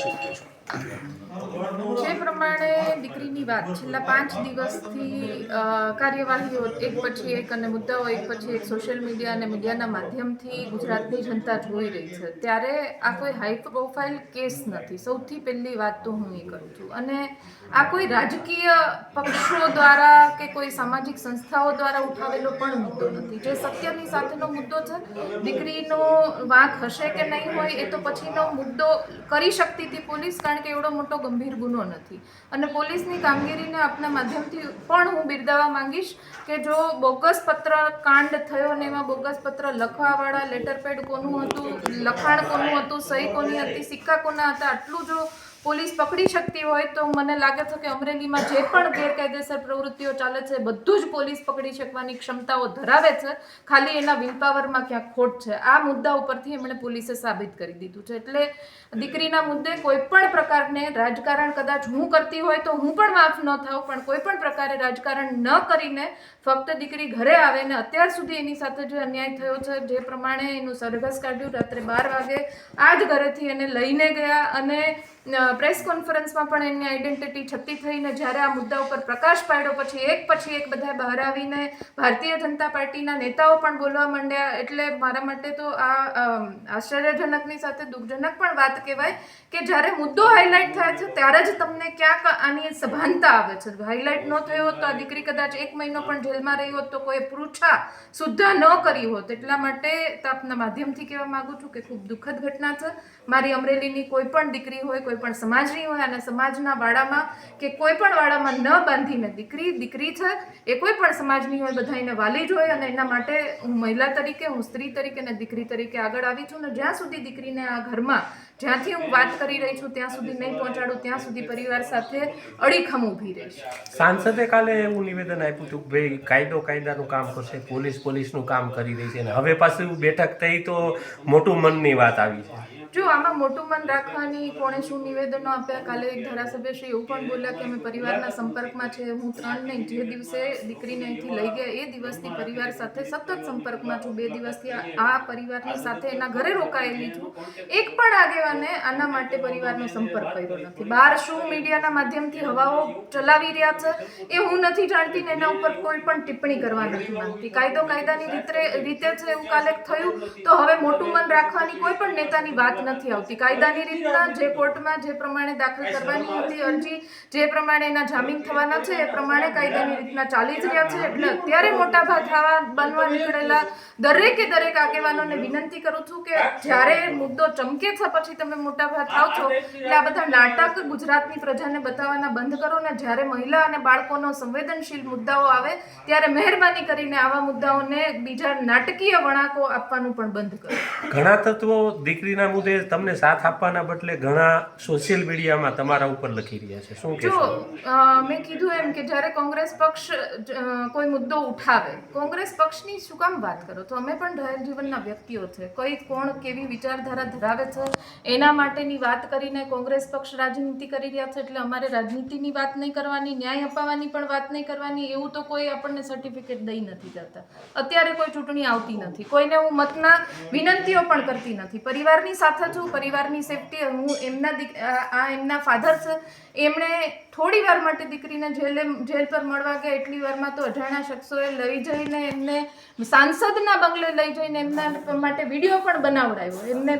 પ્રકાશિત કરશો જે પ્રમાણે દીકરીની વાત, છેલ્લા પાંચ દિવસથી કાર્યવાહીઓ એક પછી એક અને મુદ્દાઓ એક પછી એક સોશિયલ મીડિયા અને મીડિયાના માધ્યમથી ગુજરાતની જનતા જોઈ રહી છે. ત્યારે આ કોઈ હાઈ પ્રોફાઇલ કેસ નથી. સૌથી પહેલી વાત તો હું એ કરું છું. અને આ કોઈ રાજકીય પક્ષો દ્વારા કે કોઈ સામાજિક સંસ્થાઓ દ્વારા ઉઠાવેલો પણ મુદ્દો નથી. જે સત્યની સાથેનો મુદ્દો છે, દીકરીનો વાંક હશે કે નહીં હોય એ તો પછીનો મુદ્દો કરી શકતી હતી પોલીસ, કારણ કે એવડો મોટો ગંભીર ગુનો નથી. અને પોલીસની કામગીરીને આપના માધ્યમથી પણ હું બિરદાવવા માંગીશ કે જો બોગસ પત્ર કાંડ થયો ને એમાં બોગસ પત્ર લખવાવાળા લેટર પેડ કોનું હતું, લખાણ કોનું હતું, સહી કોની હતી, સિક્કા કોના હતા, આટલું જો પોલીસ પકડી શકતી હોય તો મને લાગે છે કે અમરેલીમાં જે પણ ગેરકાયદેસર પ્રવૃત્તિઓ ચાલે છે, બધું જ પોલીસ પકડી શકવાની ક્ષમતાઓ ધરાવે છે. ખાલી એના વિલપાવરમાં ક્યાંક ખોટ છે. આ મુદ્દા ઉપરથી એમણે પોલીસે સાબિત કરી દીધું છે. એટલે દીકરીના મુદ્દે કોઈ પણ પ્રકારને રાજકારણ કદાચ હું કરતી હોય તો હું પણ માફ ન થાઉં, પણ કોઈ પણ પ્રકારે રાજકારણ ન કરીને ફક્ત દીકરી ઘરે આવે ને અત્યાર સુધી એની સાથે જે અન્યાય થયો છે, જે પ્રમાણે એનું સરઘસ કાઢ્યું રાત્રે બાર વાગે, આ જ ઘરેથી એને લઈને ગયા અને પ્રેસ કોન્ફરન્સમાં પણ એની આઈડેન્ટિટી છતી થઈને જ્યારે આ મુદ્દા ઉપર પ્રકાશ પાડ્યો, પછી એક પછી એક બધા બહાર આવીને ભારતીય જનતા પાર્ટીના નેતાઓ પણ બોલવા માંડ્યા. એટલે મારા માટે તો આ આશ્ચર્યજનકની સાથે દુઃખજનક પણ વાત કહેવાય કે જ્યારે મુદ્દો હાઇલાઇટ થાય છે, ત્યારે જ તમને ક્યાંક આની સભાનતા આવે છે. હાઇલાઇટ ન થયો હોત તો આ દીકરી કદાચ એક મહિનો પણ જેલમાં રહી હોત તો કોઈ પૃચ્છા સુદ્ધા ન કરી હોત. એટલા માટે આપના માધ્યમથી કહેવા માગું છું કે ખૂબ દુઃખદ ઘટના છે. મારી અમરેલીની કોઈ પણ દીકરી હોય કોઈ પણ સમાજની હોય અને સમાજના વાડામાં કે કોઈ પણ વાડામાં ન બાંધીને દીકરી દીકરી છે, એ કોઈ પણ સમાજની હોય બધા એને વાલી જ હોય અને એના માટે હું મહિલા તરીકે, હું સ્ત્રી તરીકે અને દીકરી તરીકે આગળ આવી છું ને જ્યાં સુધી દીકરીને આ ઘરમાં જ્યાંથી હું વાત કરી રહી છું, ત્યાં સુધી નહીં પહોંચાડું, ત્યાં સુધી પરિવાર સાથે અડીખમ ઊભી રહીશ. સાંસદે કાલે એવું નિવેદન આપ્યું હતું ભાઈ, કાયદો કાયદાનું કામ કરશે, પોલીસ પોલીસનું કામ કરી રહી છે અને હવે પાછું બેઠક થઈ તો મોટું મનની વાત આવી છે. જો આમાં મોટું મન રાખવાની કોણે શું નિવેદનો આપ્યા? કાલે એક ધારાસભ્ય શ્રી એવું પણ બોલ્યા કે અમે પરિવારના સંપર્કમાં છે, હું ત્રણ નહીં, જે દિવસે દીકરીને અહીંથી લઈ ગયા, એ દિવસથી પરિવાર સાથે સતત સંપર્કમાં છું. બે દિવસથી આ- પરિવારની સાથે એના ઘરે રોકાયેલી છું. એક પણ આગેવાને આના માટે પરિવારનો સંપર્ક કર્યો નથી. બહાર શું મીડિયાના માધ્યમથી હવાઓ ચલાવી રહ્યા છે, એ હું નથી જાણતી ને એના ઉપર કોઈ પણ ટિપ્પણી કરવા નથી માંગતી. કાયદો કાયદાની રીતે રીતે છે એવું કાલે થયું, તો હવે મોટું મન રાખવાની કોઈ પણ નેતાની વાત નથી આવતી. કાયદાની રીતના જે કોર્ટમાં જે પ્રમાણે દાખલ કરવાની હતી અરજી, જે પ્રમાણે એના જામીન થવાના છે, એ પ્રમાણે કાયદાની રીતના ચાલી જ રહ્યા છે. એટલે અત્યારે મોટા ભાગ બનવા નીકળેલા દરેકે દરેક આગેવાનોને વિનંતી કરું છું કે જ્યારે મુદ્દો ચમકે છે, પછી તમે મોટા ભાગ થાવ છો. એટલે આ બધા નાટક ગુજરાતની પ્રજાને બતાવવાના બંધ કરો ને જ્યારે મહિલા અને બાળકોનો સંવેદનશીલ મુદ્દાઓ આવે, ત્યારે મહેરબાની કરીને આવા મુદ્દાઓને બીજા નાટકીય વળાંકો આપવાનું પણ બંધ કરો. ઘણા તત્વો દીકરીના મુદ્દે તમને સાથ આપવાના બદલે ઘણા સોશિયલ મીડિયામાં તમારા ઉપર લખી રહ્યા છે. શું જો મેં કીધું એમ કે જ્યારે કોંગ્રેસ પક્ષ કોઈ મુદ્દો ઉઠાવે કોંગ્રેસ પક્ષની શું કામ વાત કરો? તો અમે પણ જાહેર જીવનના વ્યક્તિઓ છે. કઈ કોણ કેવી વિચારધારા ધરાવે છે એના માટેની વાત કરીને કોંગ્રેસ પક્ષ રાજનીતિ કરી રહ્યા છે એટલે અમારે રાજનીતિની વાત નહીં કરવાની ન્યાય અપાવવાની પણ વાત નહીં કરવાની એવું તો કોઈ આપણને સર્ટિફિકેટ દઈ નથી જતા. અત્યારે કોઈ ચૂંટણી આવતી નથી. કોઈને હું મતના વિનંતીઓ પણ કરતી નથી. પરિવારની સાથે છું પરિવારની સેફટી હું એમના આ એમના ફાધર્સ એમણે થોડી વાર માટે દીકરીને જેલે જેલ પર મળવા ગયા, એટલી વારમાં તો અજાણ્યા શખ્સોએ લઈ જઈને એમને સાંસદના બંગલે લઈ જઈને એમના માટે વીડિયો પણ બનાવડાવ્યો. એમને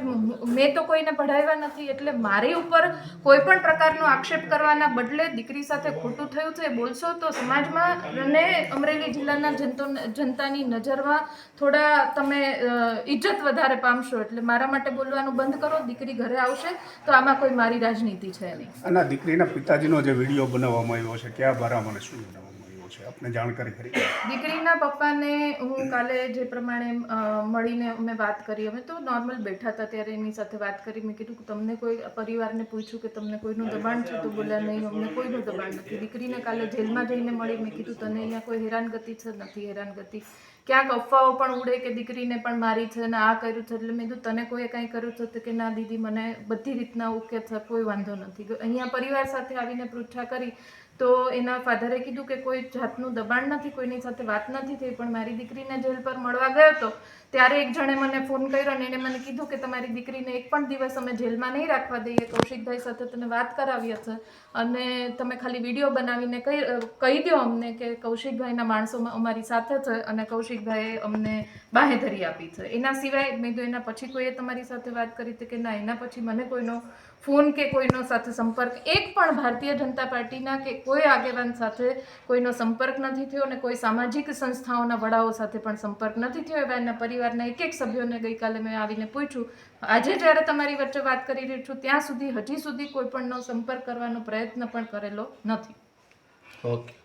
મેં તો કોઈને પઢાવ્યા નથી, એટલે મારી ઉપર કોઈ પણ પ્રકારનો આક્ષેપ કરવાના બદલે દીકરી સાથે ખોટું થયું છે, બોલશો તો સમાજમાં અને અમરેલી જિલ્લાના જનતો, જનતાની નજરમાં થોડા તમે ઇજ્જત વધારે પામશો. એટલે મારા માટે બોલવાનું બંધ કરો, દીકરી ઘરે આવશે, તો આમાં કોઈ મારી રાજનીતિ છે નહીં. અને દીકરીના પિતાજીનો જે વીડિયો બનાવવામાં આવ્યો છે? કયા બારામાં શું બનાવવામાં આવ્યો છે? આપને જાણકારી કરી દીકરીના પપ્પાને હું કાલે જે પ્રમાણે મળીને અમે વાત કરી અમે તો નોર્મલ બેઠા હતા ત્યારે એની સાથે વાત કરી. મેં કીધું કે તમને કોઈ પરિવારને પૂછ્યું કે તમને કોઈનું દબાણ છે તો બોલ્યા નહીં અમને કોઈનું દબાણ નથી. દીકરીને કાલે જેલમાં જઈને મળી. મેં કીધું તને અહીંયા કોઈ હેરાનગતિ છે? નથી હેરાનગતિ. ક્યાંક અફવાઓ પણ ઉડે કે દીકરીને પણ મારી છે ને આ કર્યું છે, એટલે મેં કીધું, તને કોઈએ કાંઈ કર્યું છે? તો કે, ના દીદી, મને બધી રીતના ઓકે છે, કોઈ વાંધો નથી. અહીંયા પરિવાર સાથે આવીને પૃચ્છા કરી તો એના ફાધરે કીધું કે, કોઈ જાતનું દબાણ નથી, કોઈની સાથે વાત નથી થઈ, પણ મારી દીકરીને જેલ પર મળવા ગયો હતો ત્યારે એક જણે મને ફોન કર્યો અને એને મને કીધું કે તમારી દીકરીને એક પણ દિવસ અમે જેલમાં નહીં રાખવા દઈએ. કૌશિકભાઈ સાથે તને વાત કરાવી હશે. અને તમે ખાલી વીડિયો બનાવીને કહી કહી દો અમને કે કૌશિકભાઈના માણસો અમારી સાથે છે અને કૌશિકભાઈએ અમને બાહેધરી આપી છે. એના સિવાય મેં કીધું, એના પછી કોઈએ તમારી સાથે વાત કરી હતી કે ના, એના પછી મને કોઈનો ફોન કે કોઈનો સાથે સંપર્ક, એક પણ ભારતીય જનતા પાર્ટીના કે કોઈ આગેવાન સાથે કોઈનો સંપર્ક નથી થયો અને કોઈ સામાજિક સંસ્થાઓના વડાઓ સાથે પણ સંપર્ક નથી થયો. એવા એના પરિવારના એક એક સભ્યોને ગઈકાલે મેં આવીને પૂછ્યું, આજે જ્યારે તમારી વચ્ચે વાત કરી રહી છું, ત્યાં સુધી હજી સુધી કોઈ પણનો સંપર્ક કરવાનો પ્રયત્ન પણ કરેલો નથી. ઓકે